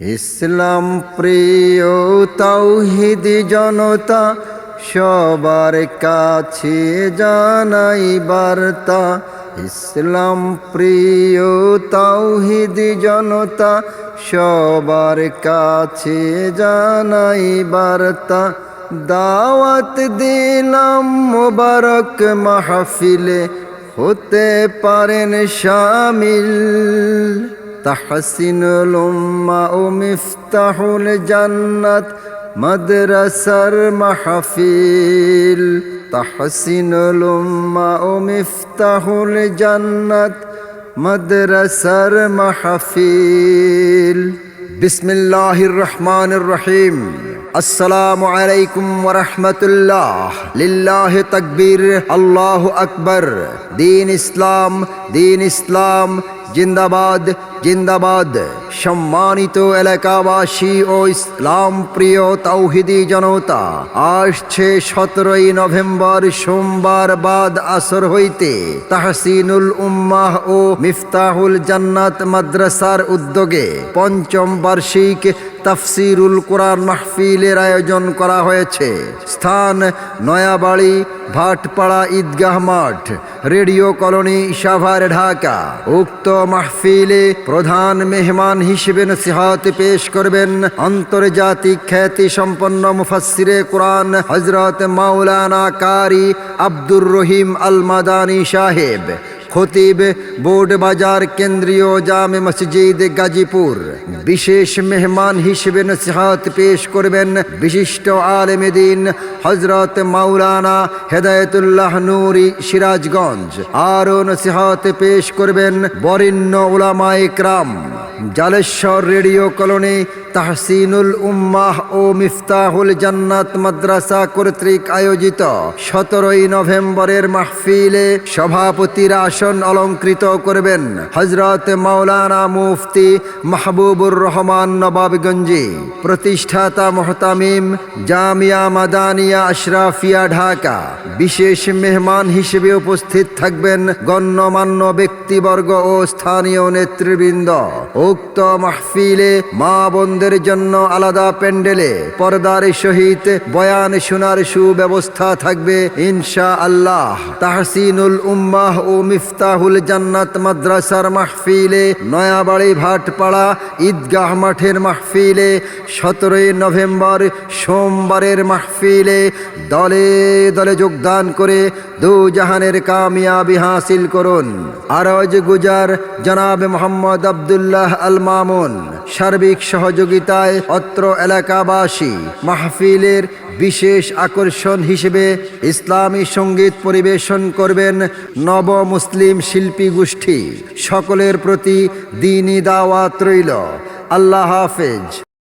ইসলাম প্রিয় তৌহিদ জনতা, সবার কাছে জানাই বার্তা। ইসলাম প্রিয় তৌহিদ জনতা, সবার কাছে জানাই বার্তা। দাওয়াত দিলাম মোবারক মাহফিলে, হতে পারেন শামিল। তাহসিনুল উম্মা ও মিফতাহুল জান্নাত, মাদ্রাসার মাহফিল। তাহসিনুল উম্মা ও মিফতাহুল জান্নাত, মাদ্রাসার মাহফিল। বিসমিল্লাহির রহমানির রহিম। আসসালামু আলাইকুম ওয়া রাহমাতুল্লাহ। লিল্লাহি তাকবীর, আল্লাহু আকবার। দিন ইসলাম দিন ইসলাম জিন্দাবাদ জিন্দাবাদ। সম্মানিত এলাকাবাসী ও ইসলাম প্রিয় তৌহিদি জনতা, আসছে সতেরোই নভেম্বর সোমবার বাদ আসর হইতে তাহসিনুল উম্মাহ ও মিফতাহুল জান্নাত মাদ্রাসার উদ্যোগে পঞ্চম বার্ষিক তাফসিরুল কোরআন মাহফিলের আয়োজন করা হয়েছে। স্থান নয়াবাড়ি, ভাটপাড়া ঈদগাহ মাঠ। Radio colony Savar, Dhaka. উক্ত মাহফিলে প্রধান মেহমান হিসেবে নসিহত পেশ করবেন আন্তর্জাতিক খ্যাতি সম্পন্ন মুফাসিরে কোরআন হজরত মাওলানা কারি আব্দুর রহিম আল মাদানি সাহেব। খতিব বোর্ড বাজার কেন্দ্রীয় জামে মসজিদ গাজীপুর। বিশেষ মেহমান হিসেবে নসিহাত পেশ করবেন বিশিষ্ট আলমেদিন হজরত মাওলানা হেদায়তুল্লাহ নুরি সিরাজগঞ্জ। আরও নসিহাত পেশ করবেন বরিণ্য ওলামায় ইকরাম জালেশ্বর রেডিও কলোনি, তাহসিনুল উম্মাহ ও মিফতাহুল জান্নাত মাদ্রাসা কর্তৃক আয়োজিত সতেরোই নভেম্বরের মাহফিলে সভাপতির আসন অলঙ্কৃত করবেন হজরত মাওলানা মুফতি মাহবুবুর রহমান নবাবগঞ্জি। প্রতিষ্ঠাতা মোহতামিম জামিয়া মাদানিয়া আশরাফিয়া ঢাকা। বিশেষ মেহমান হিসেবে উপস্থিত থাকবেন গণ্যমান্য ব্যক্তিবর্গ ও স্থানীয় নেতৃবৃন্দ। উক্ত মাহফিলে মা বোনদের জন্য আলাদা প্যান্ডেলে পর্দার সহিত বয়ান শোনার সুব্যবস্থা থাকবে ইনশা আল্লাহ তাহসিনুল উম্মাহ ও মিফতাহুল জান্নাত মাদ্রাসার মাহফিলে নয়াবাড়ি ভাটপাড়া ঈদগাহ মাঠের মাহফিলে সতেরোই নভেম্বর সোমবারের মাহফিলে দলে দলে যোগদান করে দু জাহানের কামিয়াবি হাসিল করুন। আরজ গুজার জনাব মোহাম্মদ আবদুল্লাহ আল মামুন সার্বিক সহযোগিতায় অত্র এলাকাবাসী মাহফিলের বিশেষ আকর্ষণ হিসেবে ইসলামী সংগীত পরিবেশন করবেন নব মুসলিম শিল্পী গোষ্ঠী। সকলের প্রতি দিনই দাওয়াত রইল। আল্লাহ হাফেজ।